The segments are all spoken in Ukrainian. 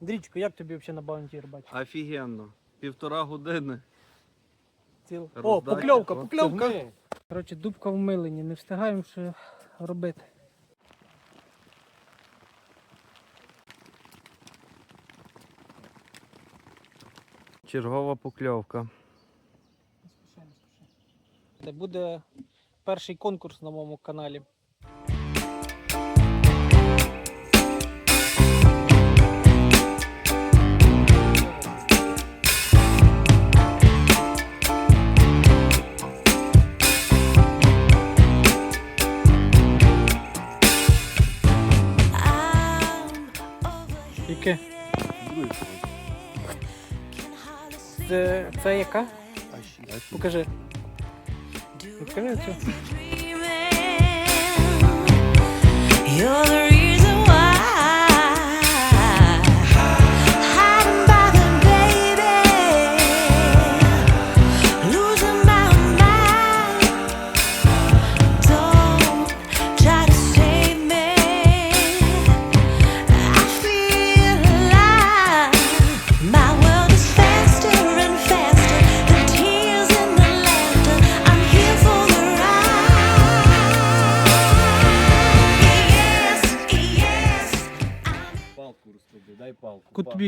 Андрійчко, як тобі взагалі на баунті бачиш? Офігенно. Півтора години. Ціл. О, Роздача. покльовка, покльовка. Коротше, дубка в милині, не встигаємо ще робити. Чергова покльовка. Це буде перший конкурс на моєму каналі. Це, це яка? Покажи. Покажи цю. You're the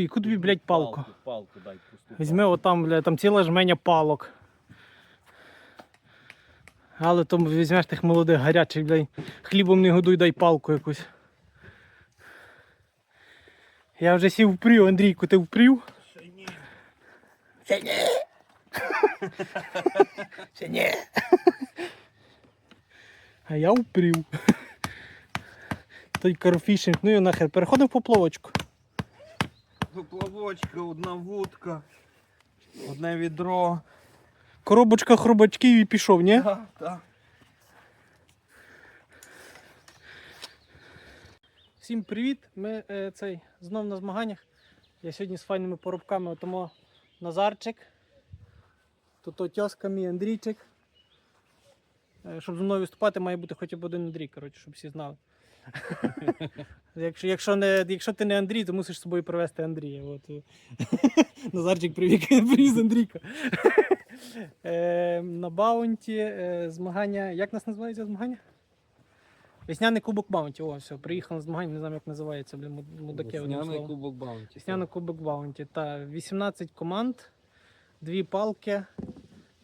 тобі- ку тобі, блядь, палку? Палку, палку дай пусту. Візьми отам, бля, там ціла жменя палок. Але то візьмеш тих молодих гарячих, блядь, хлібом не годуй, дай палку якусь. Я вже сів впрів, Андрійку, ти впрів? Ще ні. Ще ні. Ще ні. А я впрів. Той карфішинг, ну і нахер, переходимо в поплавочку. Поплавочка, одна вудка, одне відро. Коробочка хробачків і пішов, ні? Так, так. Всім привіт! Ми е, цей знов на змаганнях. Я сьогодні з файними поробками отому Назарчик. Тут отьоска мій Андрійчик. Е, щоб зі мною виступати, має бути хоча б один Андрій, коротше, щоб всі знали. якщо, якщо, не, якщо ти не Андрій, то мусиш з собою привезти Андрія. От. е. Назарчик привіз Андрійка. е, на баунті е, змагання. Як нас називається змагання? Весняний кубок Баунті. О, все, приїхав на змагання, не знаю, як називається, блін, муд- мудаки Весняний кубок баунті. Весняний кубок Баунті. Та 18 команд, дві палки,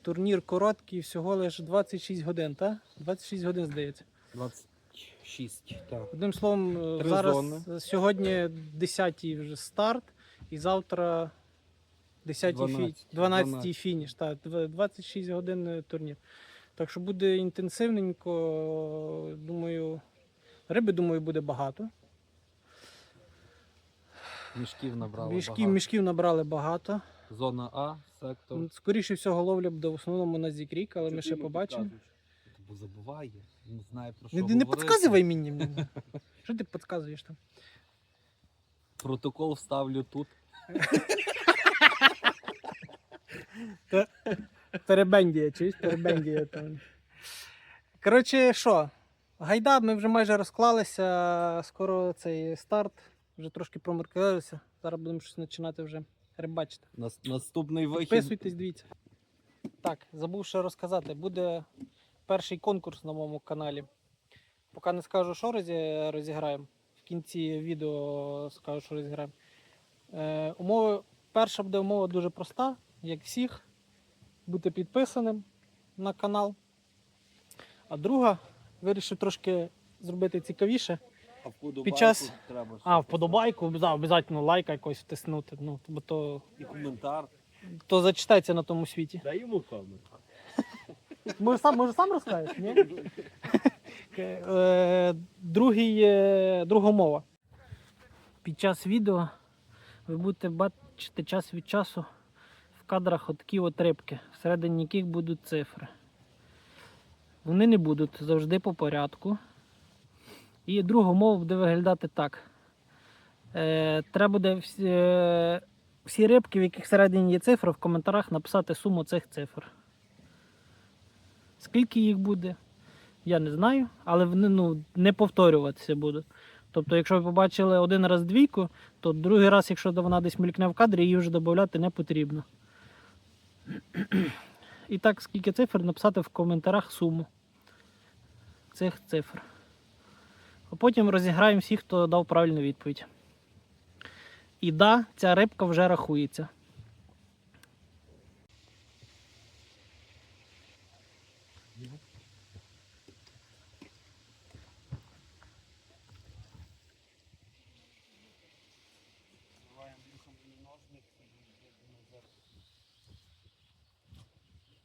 турнір короткий, всього лише 26 годин, та? 26 годин, здається. 26, так. Одним словом, е, Три зараз зони. е, сьогодні 10-й вже старт, і завтра 10-й фі... 12, 12-й 12. фініш. Та, дв- 26 годин е, турнір. Так що буде інтенсивненько, думаю, риби, думаю, буде багато. Мішків набрали Мішків, багато. мішків набрали багато. Зона А, сектор. М, Скоріше всього, ловля буде в основному на зікрік, але ми ще побачимо. Бо забуває, не знає про що Не, не говорити. підказуй мені. мені. Що ти підказуєш там? Протокол вставлю тут. Перебендія, чуєш? Перебендія там. Коротше, що? Гайда, ми вже майже розклалися. Скоро цей старт. Вже трошки промаркалися. Зараз будемо щось починати вже рибачити. Нас, наступний вихід. Підписуйтесь, дивіться. Так, забув ще розказати. Буде перший конкурс на моєму каналі. Поки не скажу, що розі- розіграємо. В кінці відео скажу, що розіграємо. Е, умови, перша буде умова дуже проста, як всіх. Бути підписаним на канал. А друга, вирішив трошки зробити цікавіше. А вподобайку під час- треба А, вподобайку, да, обов'язково лайка якось втиснути. Ну, бо то, І коментар. то зачитається на тому світі. Дай йому комент. Може сам, може сам розкажеш? Ні? Е, другий, друга мова. Під час відео ви будете бачити час від часу в кадрах отакі от рибки, всередині яких будуть цифри. Вони не будуть завжди по порядку. І друга мова буде виглядати так. Е, треба буде всі, е, всі рибки, в яких всередині є цифри, в коментарях написати суму цих цифр. Скільки їх буде, я не знаю, але вони ну, не повторюватися будуть. Тобто, якщо ви побачили один раз двійку, то другий раз, якщо вона десь мелькне в кадрі, її вже додати не потрібно. І так, скільки цифр, написати в коментарях суму цих цифр. А потім розіграємо всіх, хто дав правильну відповідь. І да, ця рибка вже рахується.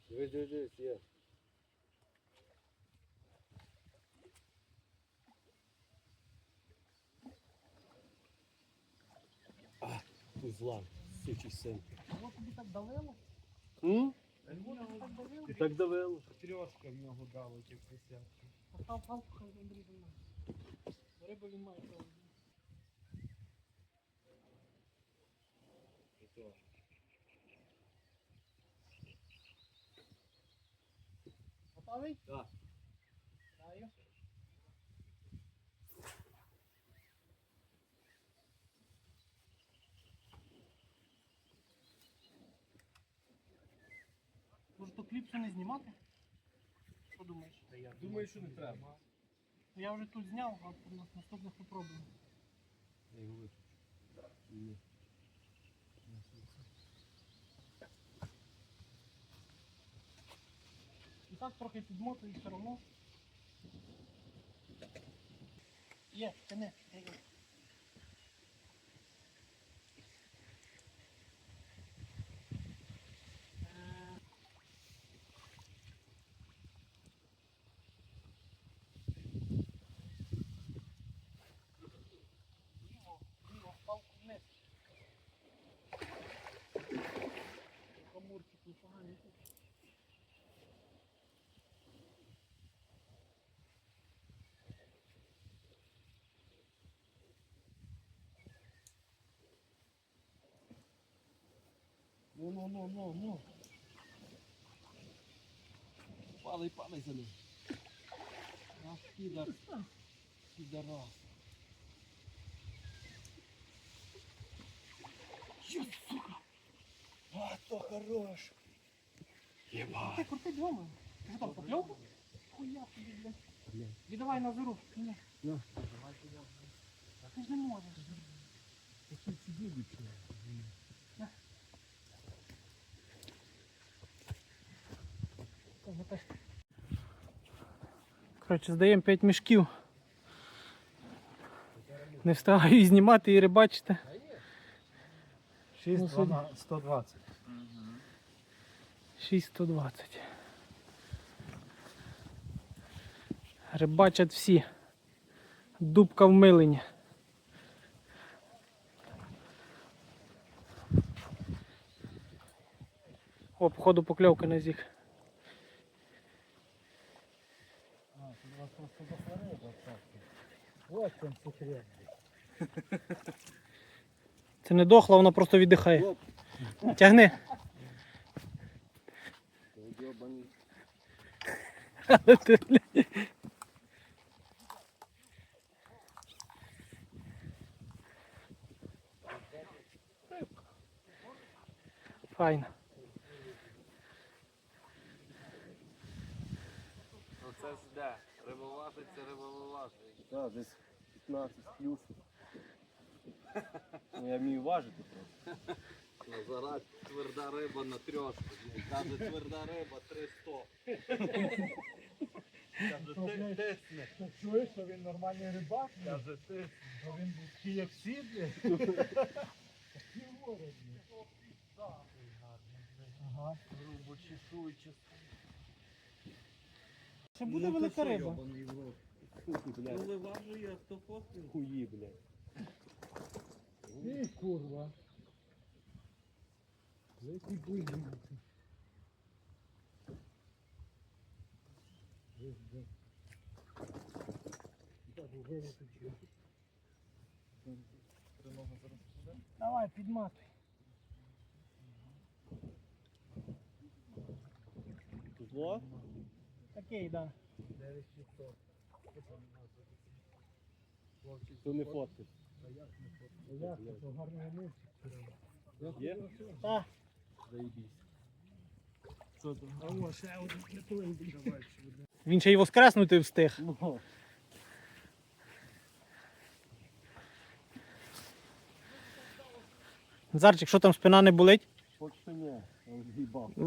Дивись, дивись, дивись, є. Кузлан, сучий син. Воно тобі так давило? М? Воно так давило? Трьошка в нього дало ті присядки. Постав палку, хай Андрій знімає. Риба він має право. Готовий? Так. Даю. Кліпсу не знімати? Що думаєш? Думаю, що не треба. Я вже тут зняв, а на наступних попробуємо. Я його виключу. Ні. І так трохи підмотую все одно. Є, тяни. Ну, ну, ну, ну, ну. Падай, падай за ним. Ах, підар. Підарас. Ё, сука. А, то хорош. Єба. Ти крути бьома. Ти що там покльовку? Хуя тобі, блядь. Бля. Віддавай на зору. Ні. На. Ти ж не можеш. Коротше, здаємо 5 мішків. Не встигаю і знімати і рибачити. 6, Ну, сьогодні- 120. 620. Рибачать всі. Дубка в милині. О, походу покльовка на зік. Ось там секрет. Це не дохла, вона просто віддихає. Тягни. Файно. Оце? Риболажить це риболажить. Так, десь 15 плюс. Ну, я вмію важити просто. Назарак тверда риба на трьошку. Каже, тверда риба 300. Каже, ти тисне. Ти чуєш, що він нормальний рибак? Каже, ти. Що він був такий, як всі, блядь? Такі вороні. Ага. Грубо чешуючи. Ще буде велика риба. Блядь, Коли важує автофоткінг. хуї, блядь. Ей, курва. Який буйний. Давай, підматуй. Тузло? Такий, да. То не фотки. Як це? То гарний мультик. Є? Та. Заїбісь. А о, ще один притуленький. Давай. Він ще й воскреснути встиг. Ну, Зарчик, що там спина не болить? поки що ні.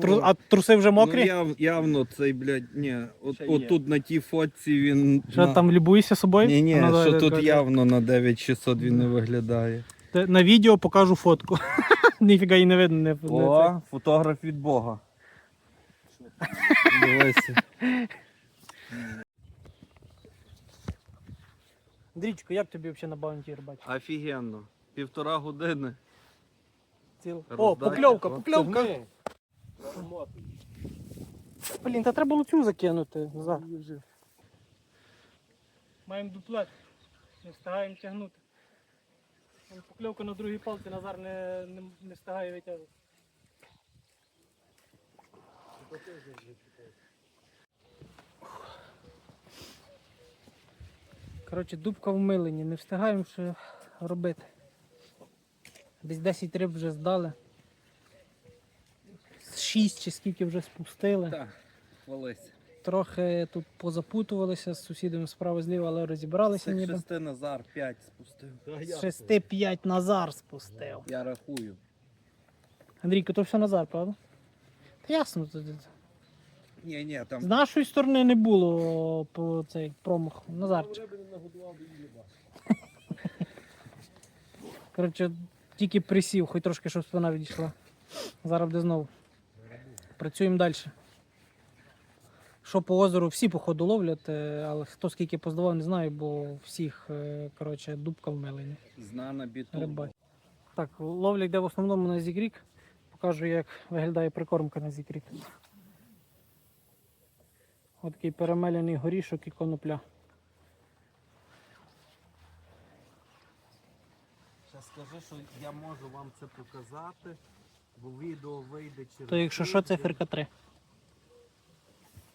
Тру- А труси вже мокрі? Ну, яв, явно цей, блядь, ні. От, Ще от є. тут на тій фотці він. Що на... там любуєшся собою? Ні, ні, Ну, давай, що давай, тут давай. явно на 9600 він не виглядає. Те- На відео покажу фотку. Ніфіга її не видно. Не, не це. О, фотограф від Бога. Дивися. Андрійчику, як тобі взагалі на баунті рибачити? Офігенно. Півтора години. Ціл... О, покльовка, покльовка. Блін, та треба було цю закинути. Назад. Маємо дуплет. Не встигаємо тягнути. Покльовка на другій палці Назар не, не, не встигає витягувати. Коротше, дубка в милині, не встигаємо ще робити. Десь 10 риб вже здали. 6 чи скільки вже спустили. Так, хвались. Трохи тут позапутувалися з сусідами справа зліва, але розібралися Це ніби. шести Назар 5 спустив. З 6-5 Назар спустив. Я рахую. Андрійко, то все Назар, правда? Та ясно. Ні, ні, З нашої сторони не було по цей промаху. Назарчик. Коротше, тільки присів, хоч трошки, щоб спина відійшла. Зараз буде знову. Працюємо далі. Що по озеру, всі походу ловлять, е, але хто скільки поздавав, не знаю, бо всіх е, коротше, дубка вмилені. знана біту. Так, ловля йде в основному на зігрік. Покажу, як виглядає прикормка на зігрік. Ось такий перемелений горішок і конопля. Ще скажи, що я можу вам це показати, бо відео вийде через. То якщо що, це фірка 3.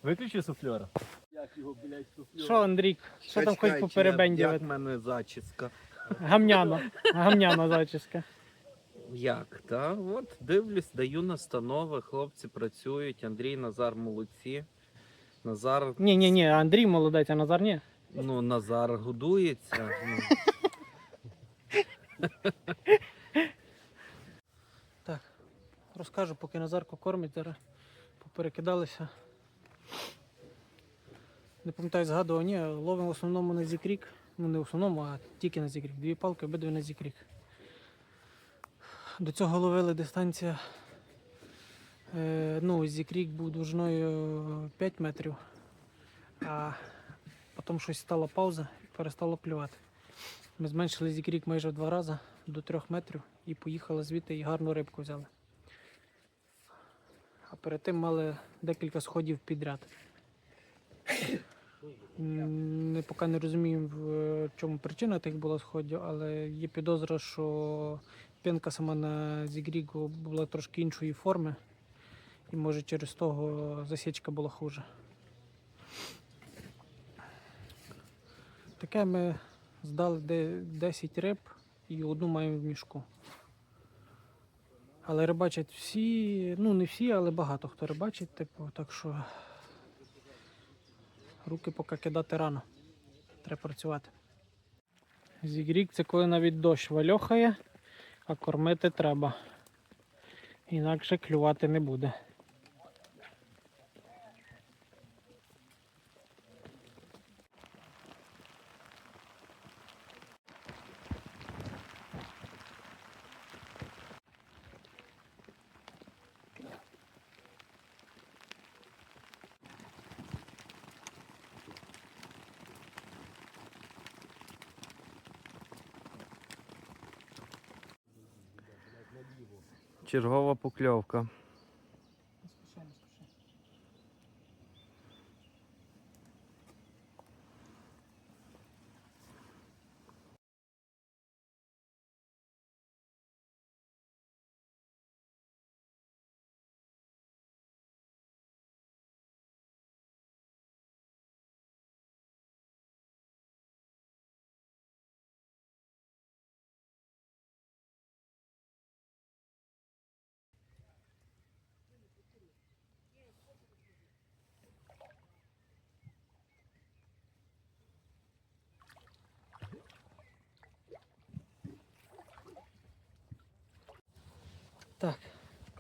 Виключи суфльора. Як його, блядь, суфльор? Що, Андрій, що там хоч по Як в мене зачіска. Гамняно. Гамняна зачіска. Як, так? От дивлюсь, даю настанови, хлопці працюють, Андрій Назар молодці. Назар, Ні, ні, ні, Андрій молодець, а Назар ні. ну, Назар годується. Ну, Так, розкажу, поки Назарко кормить, зараз поперекидалися. Не пам'ятаю, згадував, ні, ловимо в основному на зікрік. Ну не в основному, а тільки на зікрік. Дві палки, обидві на зікрік. До цього ловили дистанція. Е, ну, зікрік був довжиною 5 метрів, а потім щось стала пауза і перестало клювати. Ми зменшили зікрік майже в два рази до 3 метрів і поїхали звідти і гарну рибку взяли. А перед тим мали декілька сходів підряд. Не, поки не розуміємо, в чому причина тих була сходів, але є підозра, що пінка сама на зігрігу була трошки іншої форми, і може через того засічка була хуже. Таке ми здали 10 риб і одну маємо в мішку. Але рибачать всі, ну не всі, але багато хто рибачить, типу, так що руки поки кидати рано. Треба працювати. Зігрік це коли навіть дощ вальохає, а кормити треба. Інакше клювати не буде. Чергова покльовка.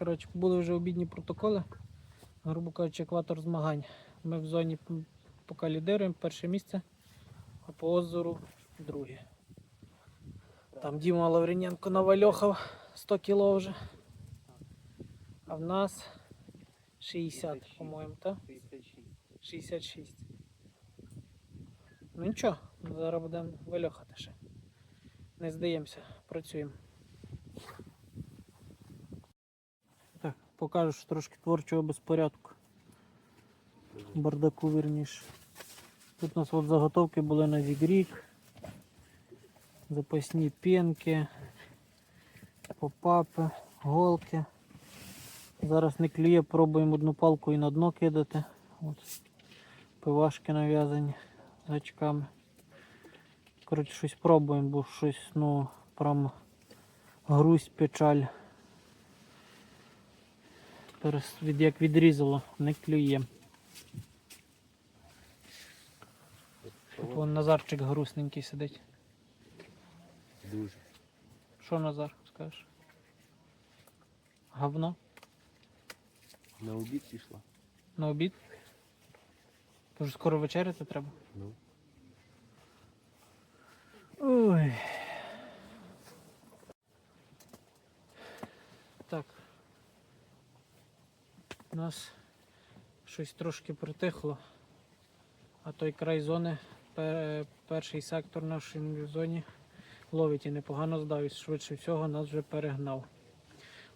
Коротше, були вже обідні протоколи. Грубо кажучи, екватор змагань. Ми в зоні поки лідируємо, перше місце, а по озеру друге. Там Діма Лавріненко навальохав 100 кіло вже. А в нас 60, по-моєму, так? 66. Ну нічого, зараз будемо вильохати ще. Не здаємося, працюємо. Що трошки творчого безпорядку. Бардаку вірніше. Тут у нас от заготовки були на зігрік, запасні пінки, попапи, голки. Зараз не клює, пробуємо одну палку і на дно кидати. От. Пивашки нав'язані гачками. Коротше, щось пробуємо, бо щось, ну, прям грусть, печаль. Від, як відрізало, не клює. Тут вон Назарчик грустненький сидить. Дуже. Що Назар, скажеш? Говно? На обід пішла. На обід? Тож скоро вечеряти треба. Ну. Ой. Так. У нас щось трошки притихло. А той край зони, перший сектор нашої зоні ловить і непогано здав. І швидше всього нас вже перегнав.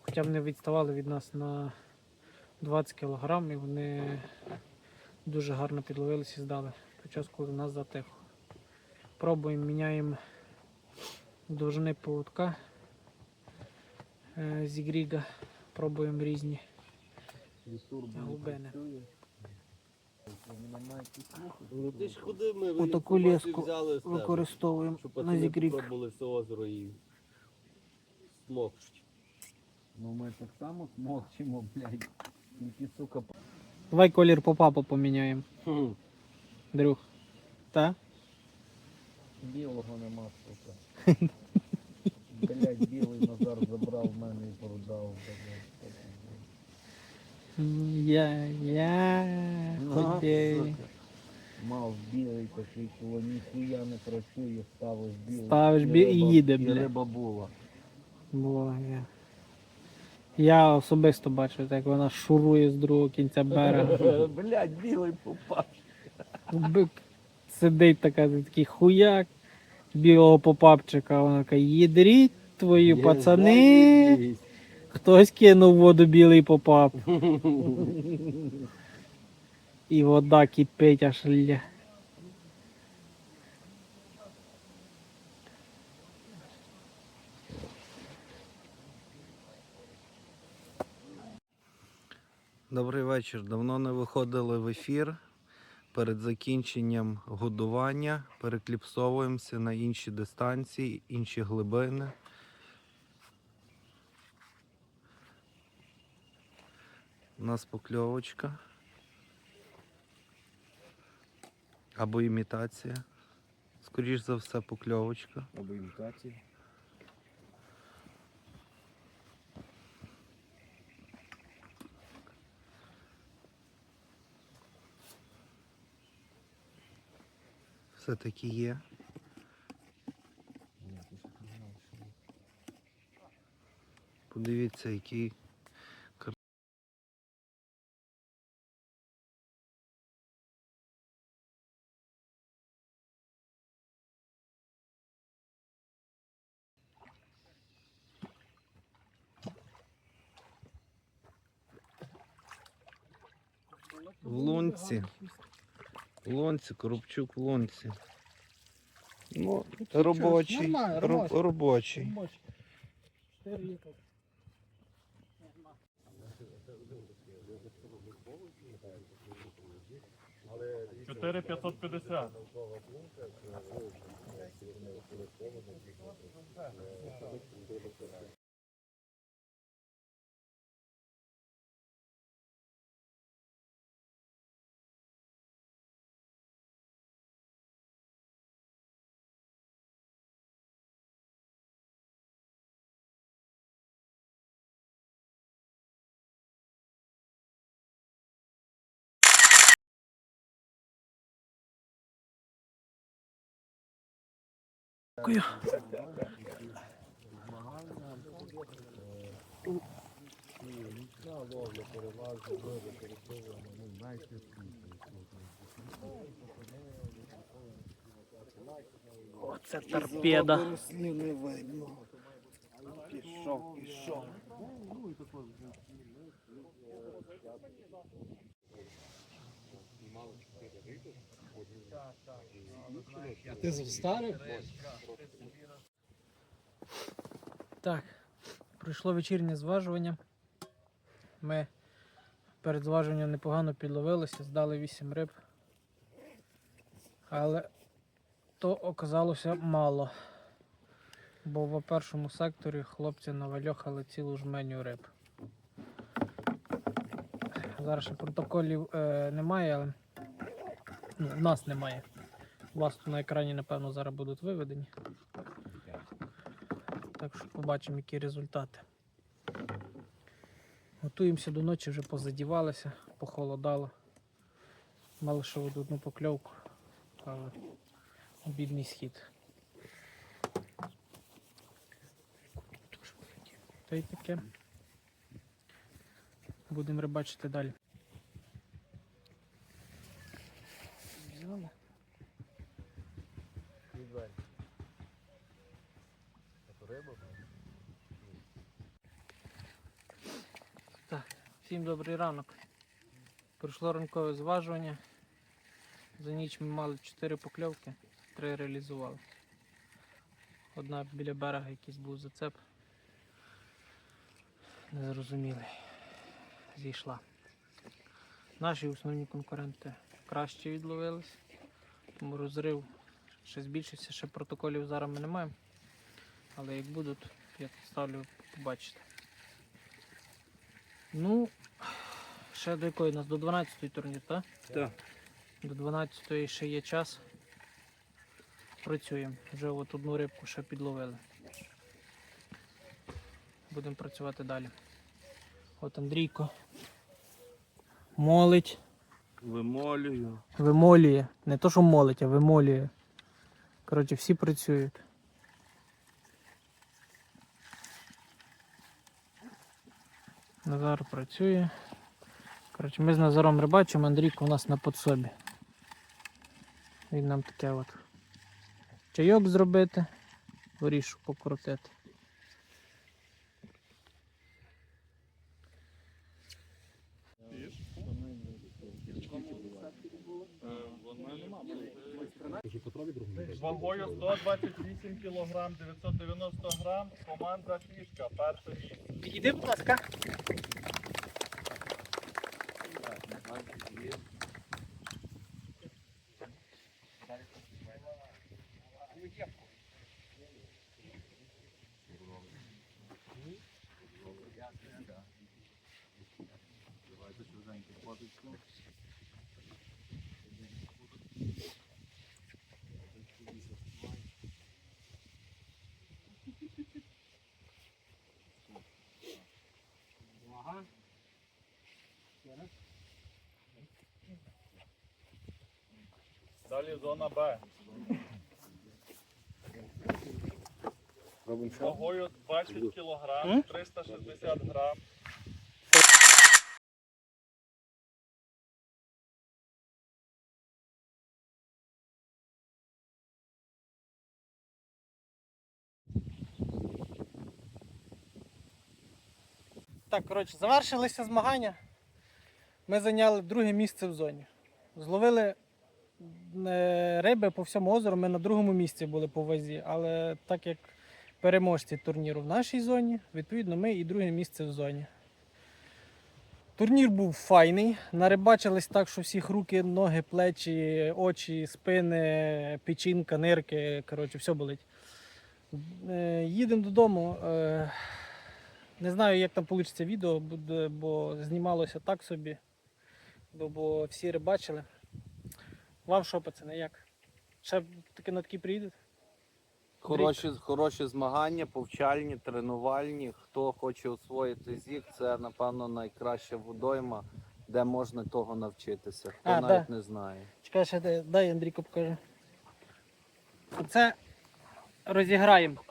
Хоча вони відставали від нас на 20 кг і вони дуже гарно підловилися і здали. Під час, коли нас затихло. Пробуємо, міняємо довжини поводка е, зігріга. Пробуємо різні Ну Отаку леску Використовуємо щоб на пробували озеро і смокчуть. Ну ми так само смокчимо, блядь. Тільки, сука, Давай колір попапа поміняємо, Хм. друг. Та? білого нема, сука. Блядь, білий Назар забрав в мене і продав, блядь. Я, я, Ну, Мав білий такий, коли ніхуя не працює, ставиш білий. Ставиш бі- і їде, і блядь. риба була. Було, я. Я особисто бачив, як вона шурує з другого кінця берега. Блядь, білий попав. Бик сидить така, такий хуяк білого попапчика. Вона така, їдріть твої пацани. Хтось кинув воду білий попап. І вода кипить аж ля. Добрий вечір. Давно не виходили в ефір. Перед закінченням годування перекліпсовуємося на інші дистанції, інші глибини. У нас покльовочка. Або імітація. Скоріш за все, покльовочка. Або імітації. Все-таки є. Подивіться, який в лунці. Лонці коробчук в лунці. Ну, робочий. роб- робочий. Чотири 550. Дякую. Оце торпеда. не видно. Пішов, пішов. А ти з старих? Так, пройшло вечірнє зважування. Ми перед зважуванням непогано підловилися, здали 8 риб. Але то оказалося мало. Бо в першому секторі хлопці навальохали цілу жменю риб. Зараз ще протоколів е, немає, але нас немає. У вас тут на екрані, напевно, зараз будуть виведені. Так що побачимо, які результати. Готуємося до ночі, вже позадівалися, похолодало. Мали ще одну покльовку, але обідний схід. Та й таке. Будемо рибачити далі. Взяли. Так, всім добрий ранок. Пройшло ранкове зважування. За ніч ми мали 4 покльовки, 3 реалізували. Одна біля берега якийсь був зацеп. Незрозумілий. Зійшла. Наші основні конкуренти краще відловились, тому розрив ще збільшився, ще протоколів зараз ми не маємо. Але як будуть, я ставлю побачите. Ну, ще до якої у нас? До 12-ї турнір, так? Так. До 12-ї ще є час. Працюємо. Вже от одну рибку ще підловили. Будемо працювати далі. От Андрійко. Молить, Вимолюю. вимолює. Не то, що молить, а вимолює. Коротше, всі працюють. Назар працює. Коротше, ми з Назаром рибачимо, Андрійко у нас на подсобі. Він нам таке от чайок зробити, горішу покрутити. Вагою 128 кг, 990 грам, команда фішка, перше місце. Підійди, будь ласка. like to give. Далі зона Б. Вагою 20 кг, 360 грам. Так, коротше, завершилися змагання. Ми зайняли друге місце в зоні. Зловили риби по всьому озеру. Ми на другому місці були по вазі, але так як переможці турніру в нашій зоні, відповідно, ми і друге місце в зоні. Турнір був файний. Нарибачились так, що всіх руки, ноги, плечі, очі, спини, печінка, нирки. Коротше, все болить. Е, Їдемо додому. Е, не знаю, як там вийде відео, бо знімалося так собі. Бо всі рибачили. Вам що, пацани, як? Ще таки на такі приїдуть? Хороші, хороші змагання, повчальні, тренувальні. Хто хоче освоїти зік, це напевно найкраща водойма, де можна того навчитися. Хто А, навіть да. не знає. Чекай, ще дай, дай Андрійко покаже. Оце розіграємо.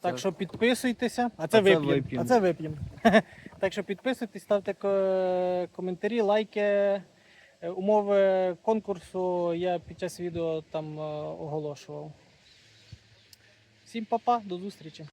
Так що підписуйтеся. А це це вип'ємо. вип'ємо. А це вип'ємо. так що підписуйтесь, ставте ко- коментарі, лайки. Е, Умови конкурсу я під час відео там е, оголошував. Всім па-па, до зустрічі.